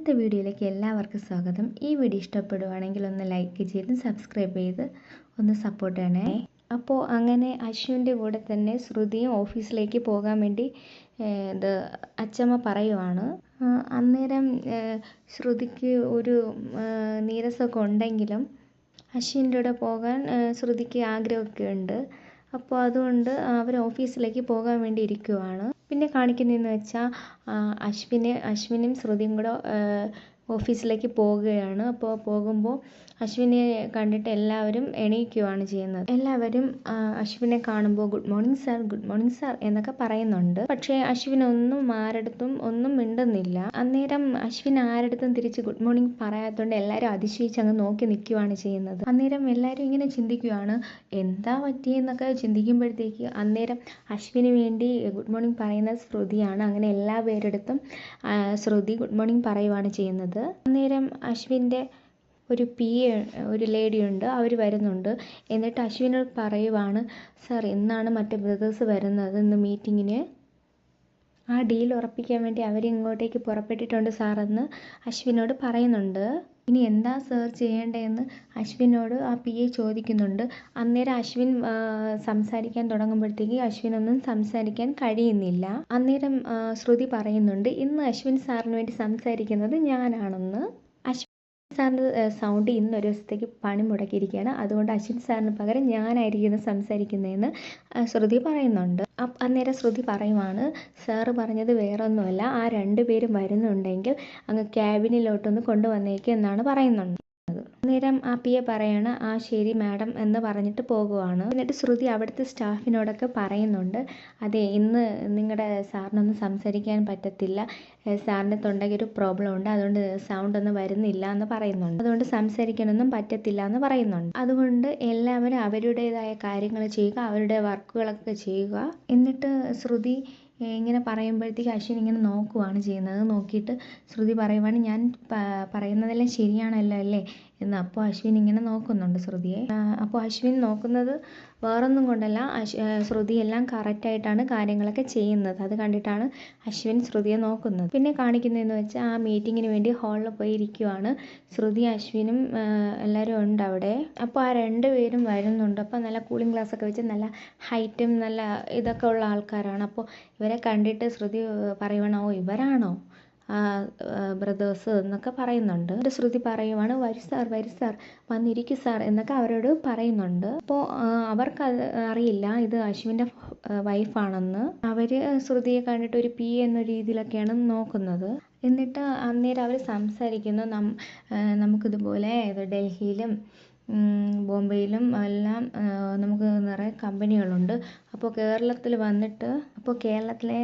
ഇന്നത്തെ വീഡിയോയിലേക്ക് എല്ലാവർക്കും സ്വാഗതം. ഈ വീഡിയോ ഇഷ്ടപ്പെടുവാണെങ്കിൽ ഒന്ന് ലൈക്ക് ചെയ്ത് സബ്സ്ക്രൈബ് ചെയ്ത് ഒന്ന് സപ്പോർട്ട് ചെയ്യണേ. അപ്പോൾ അങ്ങനെ അശ്വിന്റെ കൂടെ തന്നെ ശ്രുതിയും ഓഫീസിലേക്ക് പോകാൻ വേണ്ടി ഇത് അച്ചമ്മ പറയുവാണ്. അന്നേരം ശ്രുതിക്ക് ഒരു നീരസമൊക്കെ ഉണ്ടെങ്കിലും അശ്വിന്റെ കൂടെ പോകാൻ ശ്രുതിക്ക് ആഗ്രഹമൊക്കെ ഉണ്ട്. അപ്പോൾ അതുകൊണ്ട് അവർ ഓഫീസിലേക്ക് പോകാൻ വേണ്ടി ഇരിക്കുവാണ്. പിന്നെ കാണിക്കുന്നതെന്ന് വെച്ചാൽ അശ്വിന് അശ്വിനും ശ്രുതിയും കൂടെ ഓഫീസിലേക്ക് പോവുകയാണ്. അപ്പോൾ പോകുമ്പോൾ അശ്വിനെ കണ്ടിട്ട് എല്ലാവരും എണീക്കുകയാണ് ചെയ്യുന്നത്. എല്ലാവരും അശ്വിനെ കാണുമ്പോൾ good morning sir good morning sir എന്നൊക്കെ പറയുന്നുണ്ട്. പക്ഷേ അശ്വിനൊന്നും ആരടുത്തും ഒന്നും മിണ്ടുന്നില്ല. അന്നേരം അശ്വിൻ ആരടുത്തും തിരിച്ച് ഗുഡ് മോർണിംഗ് പറയാത്തതുകൊണ്ട് എല്ലാവരും അതിശയിച്ച് അങ്ങ് നോക്കി നിൽക്കുകയാണ് ചെയ്യുന്നത്. അന്നേരം എല്ലാവരും ഇങ്ങനെ ചിന്തിക്കുകയാണ് എന്താ പറ്റിയെന്നൊക്കെ ചിന്തിക്കുമ്പോഴത്തേക്ക് അന്നേരം അശ്വിന് വേണ്ടി ഗുഡ് മോർണിംഗ് പറയുന്ന ശ്രുതിയാണ്. അങ്ങനെ എല്ലാ പേരെടുത്തും ശ്രുതി ഗുഡ് മോർണിംഗ് പറയുവാണ് ചെയ്യുന്നത്. അന്നേരം അശ്വിന്റെ ഒരു പി ഒരു ലേഡി ഉണ്ട്. അവർ വരുന്നുണ്ട്. എന്നിട്ട് അശ്വിനോട് പറയുവാണ് സാർ ഇന്നാണ് മറ്റേ ബ്രദേഴ്സ് വരുന്നത് ഇന്ന് മീറ്റിങ്ങിന്? ആ ഡീൽ ഉറപ്പിക്കാൻ വേണ്ടി അവരിങ്ങോട്ടേക്ക് പുറപ്പെട്ടിട്ടുണ്ട് സാറെന്ന് അശ്വിനോട് പറയുന്നുണ്ട്. ഇനി എന്താ സർ ചെയ്യേണ്ടതെന്ന് അശ്വിനോട് ആ പി എ ചോദിക്കുന്നുണ്ട്. അന്നേരം അശ്വിൻ സംസാരിക്കാൻ തുടങ്ങുമ്പോഴത്തേക്ക് അശ്വിനൊന്നും സംസാരിക്കാൻ കഴിയുന്നില്ല. അന്നേരം ശ്രുതി പറയുന്നുണ്ട് ഇന്ന് അശ്വിൻ സാറിന് വേണ്ടി സംസാരിക്കുന്നത് ഞാനാണെന്ന്. സാറിന്റെ സൗണ്ട് ഇന്ന് ഒരു ദിവസത്തേക്ക് പണി മുടക്കിയിരിക്കുകയാണ്. അതുകൊണ്ട് അശ്വിൻ സാറിന് പകരം ഞാനായിരിക്കും സംസാരിക്കുന്നതെന്ന് ശ്രുതി പറയുന്നുണ്ട്. അന്നേരം ശ്രുതി പറയുവാണ് സാറ് പറഞ്ഞത് വേറൊന്നുമല്ല. ആ രണ്ട് പേരും വരുന്നുണ്ടെങ്കിൽ അങ്ങ് ക്യാബിനിലോട്ടൊന്ന് കൊണ്ടുവന്നേക്ക് എന്നാണ് പറയുന്നുണ്ട്. അന്നേരം ആ പി എ പറയാണ് ആ ശരി മാഡം എന്ന് പറഞ്ഞിട്ട് പോകുവാണ്. എന്നിട്ട് ശ്രുതി അവിടുത്തെ സ്റ്റാഫിനോടൊക്കെ പറയുന്നുണ്ട് അതെ ഇന്ന് നിങ്ങളുടെ സാറിനൊന്നും സംസാരിക്കാൻ പറ്റത്തില്ല. സാറിന്റെ തൊണ്ടയ്ക്ക് ഒരു പ്രോബ്ലം ഉണ്ട് അതുകൊണ്ട് സൗണ്ട് ഒന്നും വരുന്നില്ല എന്ന് പറയുന്നുണ്ട്. അതുകൊണ്ട് സംസാരിക്കാനൊന്നും പറ്റത്തില്ല എന്ന് പറയുന്നുണ്ട്. അതുകൊണ്ട് എല്ലാവരും അവരുടേതായ കാര്യങ്ങൾ ചെയ്യുക അവരുടെ വർക്കുകളൊക്കെ ചെയ്യുക. എന്നിട്ട് ശ്രുതി ഇങ്ങനെ പറയുമ്പോഴത്തേക്ക് അശ്വിൻ ഇങ്ങനെ നോക്കുവാണ് ചെയ്യുന്നത്. നോക്കിയിട്ട് ശ്രുതി പറയുവാണ് ഞാൻ പറയുന്നതെല്ലാം ശരിയാണല്ലോ അല്ലേ? എന്ന് അപ്പോൾ അശ്വിൻ ഇങ്ങനെ നോക്കുന്നുണ്ട് ശ്രുതിയെ. അപ്പോൾ അശ്വിൻ നോക്കുന്നത് വേറൊന്നും കൊണ്ടല്ല. ശ്രുതി എല്ലാം കറക്റ്റായിട്ടാണ് കാര്യങ്ങളൊക്കെ ചെയ്യുന്നത്. അത് കണ്ടിട്ടാണ് അശ്വിൻ ശ്രുതിയെ നോക്കുന്നത്. പിന്നെ കാണിക്കുന്നതെന്ന് വെച്ചാൽ ആ മീറ്റിങ്ങിന് വേണ്ടി ഹാളിൽ പോയി ഇരിക്കുവാണ് ശ്രുതി അശ്വിനും എല്ലാവരും ഉണ്ട് അവിടെ. അപ്പോൾ ആ രണ്ട് പേരും വരുന്നുണ്ട്. അപ്പോൾ നല്ല കൂളിംഗ് ഗ്ലാസ് ഒക്കെ വെച്ച് നല്ല ഹൈറ്റും നല്ല ഇതൊക്കെ ഉള്ള ആൾക്കാരാണ്. അപ്പോൾ ഇവരെ കണ്ടിട്ട് ശ്രുതി പറയുവാണ് ഓ ഇവരാണോ? ബ്രദേഴ്സ് എന്നൊക്കെ പറയുന്നുണ്ട്. എന്റെ ശ്രുതി പറയുവാണ് വരു സാർ വരു സാർ വന്നിരിക്കു സാർ എന്നൊക്കെ അവരോട് പറയുന്നുണ്ട്. അപ്പോൾ അവർക്ക് അറിയില്ല ഇത് അശുവിന്റെ വൈഫാണെന്ന്. അവർ ശ്രുതിയെ കണ്ടിട്ട് ഒരു പി എന്ന രീതിയിലൊക്കെയാണ് നോക്കുന്നത്. എന്നിട്ട് അന്നേരം അവർ സംസാരിക്കുന്നു നം നമുക്കിതുപോലെ ഡൽഹിയിലും ബോംബെയിലും എല്ലാം നമുക്ക് നിറയെ കമ്പനികളുണ്ട്. അപ്പോൾ കേരളത്തിൽ വന്നിട്ട് അപ്പോൾ കേരളത്തിലെ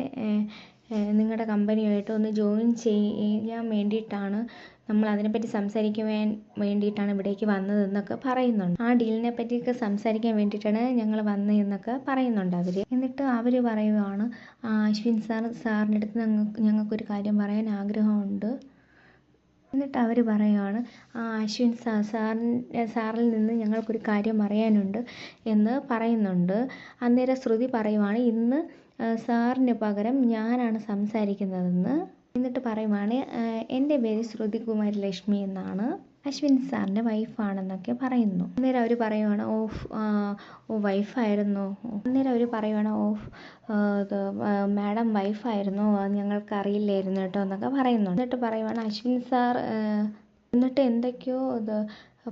നിങ്ങളുടെ കമ്പനിയായിട്ട് ഒന്ന് ജോയിൻ ചെയ്യാൻ വേണ്ടിയിട്ടാണ് നമ്മൾ അതിനെപ്പറ്റി സംസാരിക്കുവാൻ വേണ്ടിയിട്ടാണ് ഇവിടേക്ക് വന്നതെന്നൊക്കെ പറയുന്നുണ്ട്. ആ ഡീലിനെ പറ്റിയൊക്കെ സംസാരിക്കാൻ വേണ്ടിയിട്ടാണ് ഞങ്ങൾ വന്നതെന്നൊക്കെ പറയുന്നുണ്ട് അവർ എന്നിട്ട് അവർ പറയുവാണ് "ആ, അശ്വിൻ സാർ സാറിന്റെ അടുത്ത് ഞങ്ങൾക്ക് ഞങ്ങൾക്കൊരു കാര്യം പറയാൻ ആഗ്രഹമുണ്ട്. എന്നിട്ട് അവർ പറയുകയാണ് ആ അശ്വിൻ സാർ സാറിന് സാറിൽ നിന്ന് ഞങ്ങൾക്കൊരു കാര്യം അറിയാനുണ്ട് എന്ന് പറയുന്നുണ്ട്. അന്നേരം ശ്രുതി പറയുവാണ് ഇന്ന് സാറിന് പകരം ഞാനാണ് സംസാരിക്കുന്നതെന്ന് എന്നിട്ട് പറയുവാണ് എന്റെ പേര് ശ്രുതി കുമാരി ലക്ഷ്മി എന്നാണ്. അശ്വിൻ സാറിന്റെ വൈഫാണെന്നൊക്കെ പറയുന്നു. അന്നേരം അവർ പറയുവാണ് ഓഫ് ഓ വൈഫായിരുന്നു. അന്നേരം അവർ പറയുവാണ് ഓഫ് മാഡം വൈഫായിരുന്നു. ഞങ്ങൾക്കറിയില്ലായിരുന്നു കേട്ടോ എന്നൊക്കെ പറയുന്നു. എന്നിട്ട് പറയുവാണ് അശ്വിൻ സാർ എന്നിട്ട് എന്തൊക്കെയോ ഇത്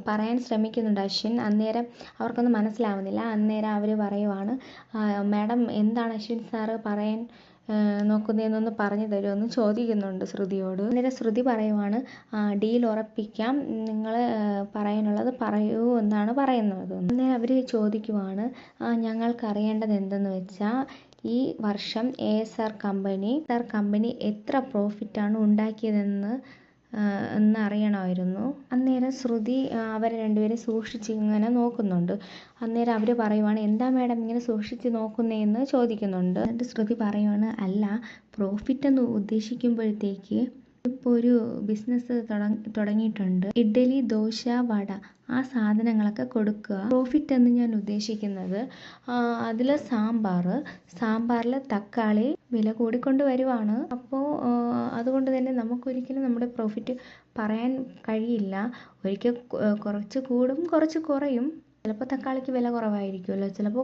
പറയാൻ ശ്രമിക്കുന്നുണ്ട് അശ്വിൻ. അന്നേരം അവർക്കൊന്നും മനസ്സിലാവുന്നില്ല. അന്നേരം അവർ പറയുവാണ് മാഡം എന്താണ് അശ്വിൻ സാറ് പറയാൻ നോക്കുന്നതെന്നൊന്ന് പറഞ്ഞു തരുമെന്ന് ചോദിക്കുന്നുണ്ട് ശ്രുതിയോട്. അന്നേരം ശ്രുതി പറയുവാണ് ഡീൽ ഉറപ്പിക്കാം. നിങ്ങൾ പറയാനുള്ളത് പറയൂ എന്നാണ് പറയുന്നത്. അന്നേരം അവർ ചോദിക്കുവാണ് "ആ, ഞങ്ങൾക്ക് അറിയേണ്ടത് എന്തെന്ന് വെച്ചാൽ ഈ വർഷം A S R company R company എത്ര പ്രോഫിറ്റാണ് ഉണ്ടാക്കിയതെന്ന് ആ, എന്ന് അറിയണമായിരുന്നു അന്നേരം ശ്രുതി അവരെ രണ്ടുപേരെ സൂക്ഷിച്ച് ഇങ്ങനെ നോക്കുന്നുണ്ട്. അന്നേരം അവർ പറയുവാണ് എന്താ മാഡം ഇങ്ങനെ സൂക്ഷിച്ച് നോക്കുന്നതെന്ന് ചോദിക്കുന്നുണ്ട്. എന്നിട്ട് ശ്രുതി പറയുവാണ് അല്ല പ്രോഫിറ്റ് എന്ന് ഉദ്ദേശിക്കുമ്പോഴത്തേക്ക് ഇപ്പോൾ ഒരു ബിസിനസ് തുടങ്ങിയിട്ടുണ്ട്. ഇഡ്ഡലി ദോശ വട ആ സാധനങ്ങളൊക്കെ കൊടുക്കുക. പ്രോഫിറ്റ് എന്ന് ഞാൻ ഉദ്ദേശിക്കുന്നത് അതിൽ സാമ്പാർ സാമ്പാറിൽ തക്കാളി വില കൂടിക്കൊണ്ട് വരുവാണ്. അപ്പോൾ അതുകൊണ്ട് തന്നെ നമുക്കൊരിക്കലും നമ്മുടെ പ്രോഫിറ്റ് പറയാൻ കഴിയില്ല. ഒരിക്കൽ കുറച്ച് കൂടും കുറച്ച് കുറയും. ചിലപ്പോൾ തക്കാളിക്ക് വില കുറവായിരിക്കുമല്ലോ ചിലപ്പോൾ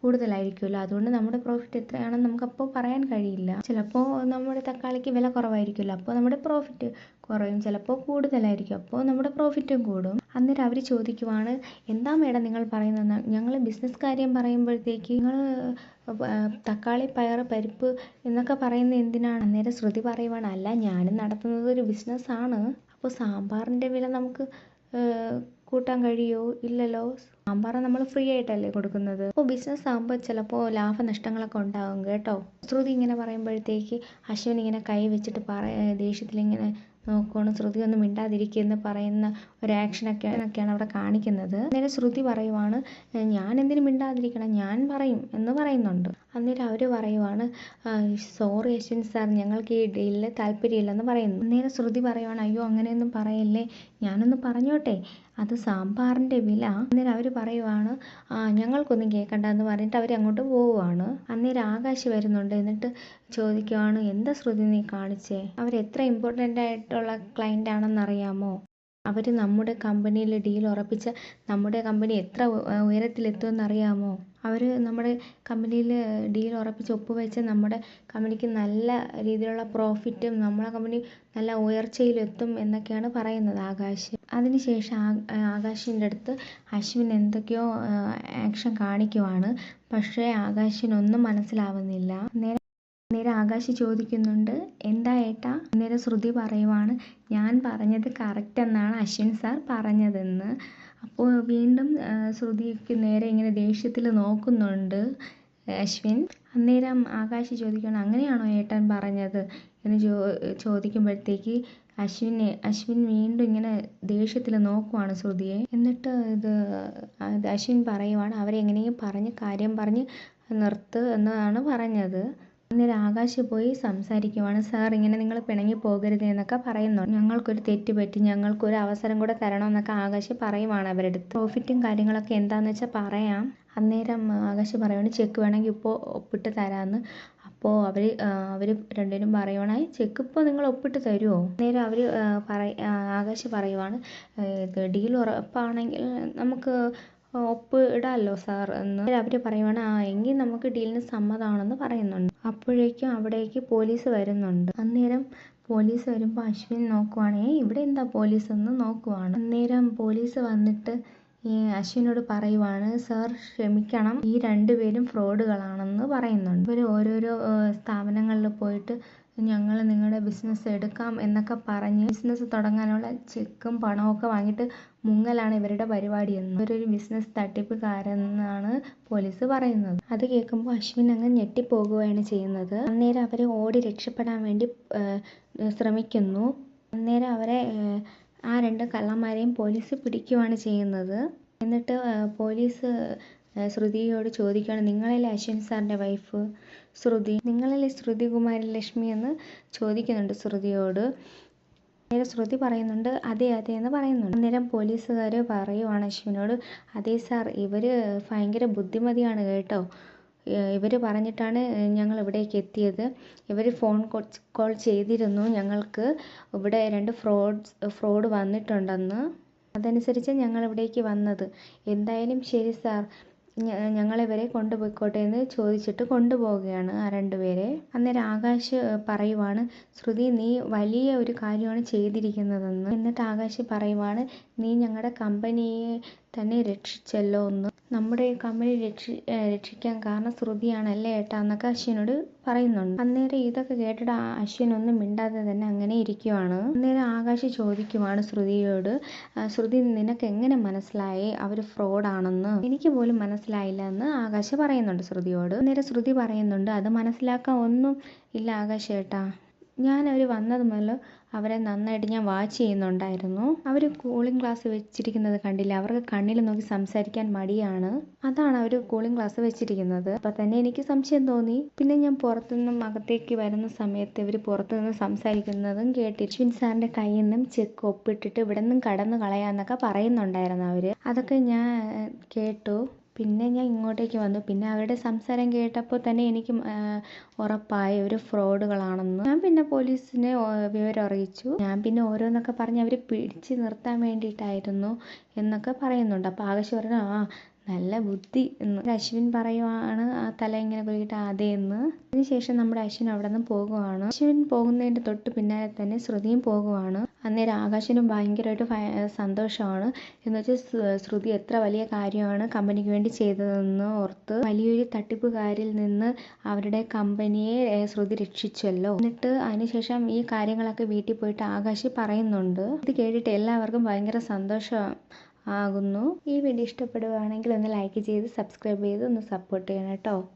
കൂടുതലായിരിക്കുമല്ലോ. അതുകൊണ്ട് നമ്മുടെ പ്രോഫിറ്റ് എത്രയാണെന്ന് നമുക്കപ്പോൾ പറയാൻ കഴിയില്ല. ചിലപ്പോൾ നമ്മുടെ തക്കാളിക്ക് വില കുറവായിരിക്കുമല്ലോ അപ്പോൾ നമ്മുടെ പ്രോഫിറ്റ് കുറയും. ചിലപ്പോൾ കൂടുതലായിരിക്കും അപ്പോൾ നമ്മുടെ പ്രോഫിറ്റും കൂടും. അന്നേരം അവർ ചോദിക്കുവാണ് എന്താ മേഡം നിങ്ങൾ പറയുന്നത് ഞങ്ങൾ ബിസിനസ് കാര്യം പറയുമ്പോഴത്തേക്ക് നിങ്ങൾ തക്കാളി പയർ പരിപ്പ് എന്നൊക്കെ പറയുന്നത് എന്തിനാണ്? അന്നേരം ശ്രുതി പറയുവാണ് അല്ല ഞാനും നടത്തുന്നത് ഒരു ബിസിനസ്സാണ് അപ്പോൾ സാമ്പാറിന്റെ വില നമുക്ക് കൂട്ടാൻ കഴിയോ? ഇല്ലല്ലോ. സാമ്പാർ നമ്മൾ ഫ്രീ ആയിട്ടല്ലേ കൊടുക്കുന്നത്? അപ്പോൾ ബിസിനസ് ആകുമ്പോൾ ചിലപ്പോൾ ലാഭനഷ്ടങ്ങളൊക്കെ ഉണ്ടാകും കേട്ടോ. ശ്രുതി ഇങ്ങനെ പറയുമ്പോഴത്തേക്ക് അശ്വിൻ ഇങ്ങനെ കൈ വെച്ചിട്ട് പറ ദേഷ്യത്തിലിങ്ങനെ നോക്കുകയാണ് ശ്രുതി ഒന്നും മിണ്ടാതിരിക്കുക പറയുന്ന ഒരു ആക്ഷനൊക്കെ ഒക്കെയാണ് അവിടെ കാണിക്കുന്നത്. നേരെ ശ്രുതി പറയുവാണ് ഞാൻ എന്തിനു മിണ്ടാതിരിക്കണം ഞാൻ പറയും എന്ന് പറയുന്നുണ്ട്. അന്നേരം അവർ പറയുവാണ് സോറി അശ്വിൻ സാർ ഞങ്ങൾക്ക് ഈ ഡീലിൽ താല്പര്യമില്ലെന്ന് പറയുന്നു. അന്നേരം ശ്രുതി പറയുവാണ് അയ്യോ അങ്ങനെയൊന്നും പറയല്ലേ ഞാനൊന്ന് പറഞ്ഞോട്ടെ അത് സാമ്പാറിന്റെ വില. അന്നേരം അവർ പറയുവാണ് ഞങ്ങൾക്കൊന്നും കേൾക്കണ്ട എന്ന് പറഞ്ഞിട്ട് അവർ അങ്ങോട്ട് പോവുകയാണ് അന്നേരം ആകാശ് വരുന്നുണ്ട് എന്നിട്ട് ചോദിക്കുവാണ് എന്താ ശ്രുതി നീ കാണിച്ചേ? അവർ എത്ര ഇമ്പോർട്ടന്റ് ആയിട്ടുള്ള ക്ലയന്റ് ആണെന്ന് അറിയാമോ? അവർ നമ്മുടെ കമ്പനിയിൽ ഡീൽ ഉറപ്പിച്ച നമ്മുടെ കമ്പനി എത്ര ഉയരത്തിലെത്തുമെന്ന് അറിയാമോ അവർ നമ്മുടെ കമ്പനിയിൽ ഡീൽ ഉറപ്പിച്ച് ഒപ്പുവെച്ച നമ്മുടെ കമ്പനിക്ക് നല്ല രീതിയിലുള്ള പ്രോഫിറ്റും നമ്മളെ കമ്പനി നല്ല ഉയർച്ചയിലെത്തും എന്നൊക്കെയാണ് പറയുന്നത് ആകാശ്. അതിനുശേഷം ആകാശിന്റെ അടുത്ത് അശ്വിൻ എന്തൊക്കെയോ ആക്ഷൻ കാണിക്കുവാണ്. പക്ഷേ ആകാശിനൊന്നും മനസ്സിലാവുന്നില്ല. നേരെ നേരെ ആകാശ് ചോദിക്കുന്നുണ്ട് എന്താ ഏട്ടാ? അന്നേരം ശ്രുതി പറയുവാണ് ഞാൻ പറഞ്ഞത് കറക്റ്റ് എന്നാണ് അശ്വിൻ സാർ പറഞ്ഞതെന്ന്. അപ്പോൾ വീണ്ടും ശ്രുതിക്ക് നേരെ ഇങ്ങനെ ദേഷ്യത്തിൽ നോക്കുന്നുണ്ട് അശ്വിൻ. അന്നേരം ആകാശ് ചോദിക്കണം അങ്ങനെയാണോ ഏട്ടൻ പറഞ്ഞത്? എന്ന് ചോ ചോദിക്കുമ്പോഴത്തേക്ക് അശ്വിനെ അശ്വിൻ വീണ്ടും ഇങ്ങനെ ദേഷ്യത്തിൽ നോക്കുവാണ് ശ്രുതിയെ. എന്നിട്ട് ഇത് അശ്വിൻ പറയുവാണ് അവരെങ്ങനെയും പറഞ്ഞ് കാര്യം പറഞ്ഞ് നിർത്ത് എന്നാണ് പറഞ്ഞത്. അന്നേരം ആകാശ് പോയി സംസാരിക്കുവാണ്. സാർ ഇങ്ങനെ നിങ്ങൾ പിണങ്ങി പോകരുത് എന്നൊക്കെ പറയുന്നു. ഞങ്ങൾക്കൊരു തെറ്റ് പറ്റി. ഞങ്ങൾക്കൊരു അവസരം കൂടെ തരണമെന്നൊക്കെ ആകാശ് പറയുവാണ് അവരുടെ പ്രോഫിറ്റും കാര്യങ്ങളൊക്കെ എന്താണെന്ന് വെച്ചാൽ പറയാം. അന്നേരം ആകാശ് പറയുവാണ് ചെക്ക് വേണമെങ്കിൽ ഇപ്പോൾ ഒപ്പിട്ട് തരാമെന്ന് അപ്പോൾ അവർ അവർ രണ്ടുപേരും പറയുവാണ് ചെക്ക് ഇപ്പോൾ നിങ്ങൾ ഒപ്പിട്ട് തരുമോ അന്നേരം അവർ പറ ആകാശ് പറയുവാണ് ഇത് ഡീൽ ഉറപ്പാണെങ്കിൽ നമുക്ക് ഒപ്പ് ഇടാമല്ലോ സാർ എന്ന്. അവർ പറയുവാണ് ആ എങ്കിൽ നമുക്ക് ഡീലിന് സമ്മതമാണെന്ന് പറയുന്നുണ്ട്. അപ്പോഴേക്കും അവിടേക്ക് പോലീസ് വരുന്നുണ്ട്. അന്നേരം പോലീസ് വരുമ്പോൾ അശ്വിൻ നോക്കുവാണ് ഇവിടെ എന്താ പോലീസ് എന്ന് നോക്കുവാണ്. അന്നേരം പോലീസ് വന്നിട്ട് ഈ അശ്വിനോട് പറയുവാണ് സാർ ക്ഷമിക്കണം. ഈ രണ്ടുപേരും ഫ്രോഡുകളാണെന്ന് പറയുന്നുണ്ട്. ഇവർ ഓരോരോ സ്ഥാപനങ്ങളിൽ പോയിട്ട് ഞങ്ങൾ നിങ്ങളുടെ ബിസിനസ് എടുക്കാം എന്നൊക്കെ പറഞ്ഞ് ബിസിനസ് തുടങ്ങാനുള്ള ചെക്കും പണമൊക്കെ വാങ്ങിയിട്ട് മുങ്ങലാണ് ഇവരുടെ പരിപാടി എന്ന്. ഇവരൊരു ബിസിനസ് തട്ടിപ്പുകാരെന്നാണ് പോലീസ് പറയുന്നത്. അത് കേൾക്കുമ്പോൾ അശ്വിൻ അങ്ങ് ഞെട്ടിപ്പോകുകയാണ് ചെയ്യുന്നത്. അന്നേരം അവരെ ഓടി രക്ഷപ്പെടാൻ വേണ്ടി ശ്രമിക്കുന്നു. അന്നേരം അവരെ ആ രണ്ട് കള്ളന്മാരെയും പോലീസ് പിടിക്കുകയാണ് ചെയ്യുന്നത്. എന്നിട്ട് പോലീസ് ശ്രുതിയോട് ചോദിക്കുകയാണ് നിങ്ങളല്ലേ അശ്വിൻ സാറിന്റെ വൈഫ്? ശ്രുതി നിങ്ങളല്ലേ ശ്രുതി കുമാരി ലക്ഷ്മി എന്ന് ചോദിക്കുന്നുണ്ട് ശ്രുതിയോട്. നേരെ ശ്രുതി പറയുന്നുണ്ട് അതെ അതെ എന്ന് പറയുന്നുണ്ട്. അന്നേരം പോലീസുകാർ പറയുവാണ് അശ്വിനോട് അതെ സാർ ഇവർ ഭയങ്കര ബുദ്ധിമതിയാണ് കേട്ടോ. ഇവർ പറഞ്ഞിട്ടാണ് ഞങ്ങൾ ഇവിടേക്ക് എത്തിയത്. ഇവർ ഫോൺ കോൾ ചെയ്തിരുന്നു ഞങ്ങൾക്ക്. ഇവിടെ രണ്ട് ഫ്രോഡ്സ് ഫ്രോഡ് വന്നിട്ടുണ്ടെന്ന്. അതനുസരിച്ച് ഞങ്ങൾ ഇവിടേക്ക് വന്നത്. എന്തായാലും ശരി സാർ ഞങ്ങളിവരെ കൊണ്ടുപോയിക്കോട്ടെ എന്ന് ചോദിച്ചിട്ട് കൊണ്ടുപോവുകയാണ് ആ രണ്ടുപേരെ അന്നേരം ആകാശ് പറയുവാണ് ശ്രുതി നീ വലിയ ഒരു കാര്യമാണ് ചെയ്തിരിക്കുന്നതെന്ന്. എന്നിട്ട് ആകാശ് പറയുവാണ് നീ ഞങ്ങളുടെ കമ്പനിയെ തന്നെ രക്ഷിച്ചല്ലോ എന്ന്. നമ്മുടെ കമ്പനി രക്ഷി രക്ഷിക്കാൻ കാരണം ശ്രുതിയാണല്ലേ ഏട്ടാ എന്നൊക്കെ അശ്വിനോട് പറയുന്നുണ്ട്. അന്നേരം ഇതൊക്കെ കേട്ടിട്ട് അശ്വിൻ ഒന്നും മിണ്ടാതെ തന്നെ അങ്ങനെ ഇരിക്കുവാണ്. അന്നേരം ആകാശ് ചോദിക്കുവാണ് ശ്രുതിയോട് ശ്രുതി നിനക്ക് എങ്ങനെ മനസ്സിലായി? അവർ ഫ്രോഡാണെന്ന്. എനിക്ക് പോലും മനസ്സിലായില്ല എന്ന് ആകാശ് പറയുന്നുണ്ട് ശ്രുതിയോട്. അന്നേരം ശ്രുതി പറയുന്നുണ്ട് അത് മനസ്സിലാക്കാൻ ഒന്നും ഇല്ല ആകാശ് ഏട്ടാ. ഞാൻ അവർ വന്നത് മുതൽ അവരെ നന്നായിട്ട് ഞാൻ വാച്ച് ചെയ്യുന്നുണ്ടായിരുന്നു. അവർ കൂളിംഗ് ഗ്ലാസ് വെച്ചിരിക്കുന്നത് കണ്ടില്ല? അവർക്ക് കണ്ണിൽ നോക്കി സംസാരിക്കാൻ മടിയാണ്. അതാണ് അവർ കൂളിംഗ് ഗ്ലാസ് വെച്ചിരിക്കുന്നത്. അപ്പം തന്നെ എനിക്ക് സംശയം തോന്നി. പിന്നെ ഞാൻ പുറത്തുനിന്നും അകത്തേക്ക് വരുന്ന സമയത്ത് ഇവർ പുറത്തുനിന്ന് സംസാരിക്കുന്നതും കേട്ടി. അശ്വിൻ സാറിന്റെ കയ്യിൽ നിന്നും ചെക്ക് ഒപ്പിട്ടിട്ട് ഇവിടെ നിന്നും കടന്നു കളയാന്നൊക്കെ പറയുന്നുണ്ടായിരുന്നു അവർ അതൊക്കെ ഞാൻ കേട്ടു. പിന്നെ ഞാൻ ഇങ്ങോട്ടേക്ക് വന്നു. പിന്നെ അവരുടെ സംസാരം കേട്ടപ്പോൾ തന്നെ എനിക്ക് ഉറപ്പായി. ഒരു ഫ്രോഡുകളാണെന്ന്. ഞാൻ പിന്നെ പോലീസിനെ വിവരം അറിയിച്ചു. ഞാൻ പിന്നെ ഓരോന്നൊക്കെ പറഞ്ഞ് അവരെ പിടിച്ച് നിർത്താൻ വേണ്ടിയിട്ടായിരുന്നു എന്നൊക്കെ പറയുന്നുണ്ട്. അപ്പോൾ ആകാശ് പറഞ്ഞു ആ നല്ല ബുദ്ധി എന്ന്. അശ്വിൻ പറയുവാണ് ആ തല ഇങ്ങനെ കുലുക്കിയിട്ട് അതെ എന്ന്. അതിനുശേഷം നമ്മുടെ അശ്വിൻ അവിടെ നിന്ന് പോകുവാണ്. അശ്വിൻ പോകുന്നതിന്റെ തൊട്ട് പിന്നാലെ തന്നെ ശ്രുതിയും പോകുവാണ്. അന്നേരം ആകാശിനും ഭയങ്കരമായിട്ട് സന്തോഷമാണ്. എന്ന് വെച്ചാൽ ശ്രുതി എത്ര വലിയ കാര്യമാണ് കമ്പനിക്ക് വേണ്ടി ചെയ്തതെന്ന് ഓർത്ത് വലിയൊരു തട്ടിപ്പുകാരിൽ നിന്ന് അവരുടെ കമ്പനിയെ ശ്രുതി രക്ഷിച്ചല്ലോ. എന്നിട്ട് അതിനുശേഷം ഈ കാര്യങ്ങളൊക്കെ വീട്ടിൽ പോയിട്ട് ആകാശ് പറയുന്നുണ്ട്. ഇത് കേട്ടിട്ട് എല്ലാവർക്കും ഭയങ്കര സന്തോഷം ആകുന്നു. ഈ വീഡിയോ ഇഷ്ടപ്പെടുകയാണെങ്കിൽ ഒന്ന് ലൈക്ക് ചെയ്ത് സബ്സ്ക്രൈബ് ചെയ്ത് ഒന്ന് സപ്പോർട്ട് ചെയ്യണം കേട്ടോ.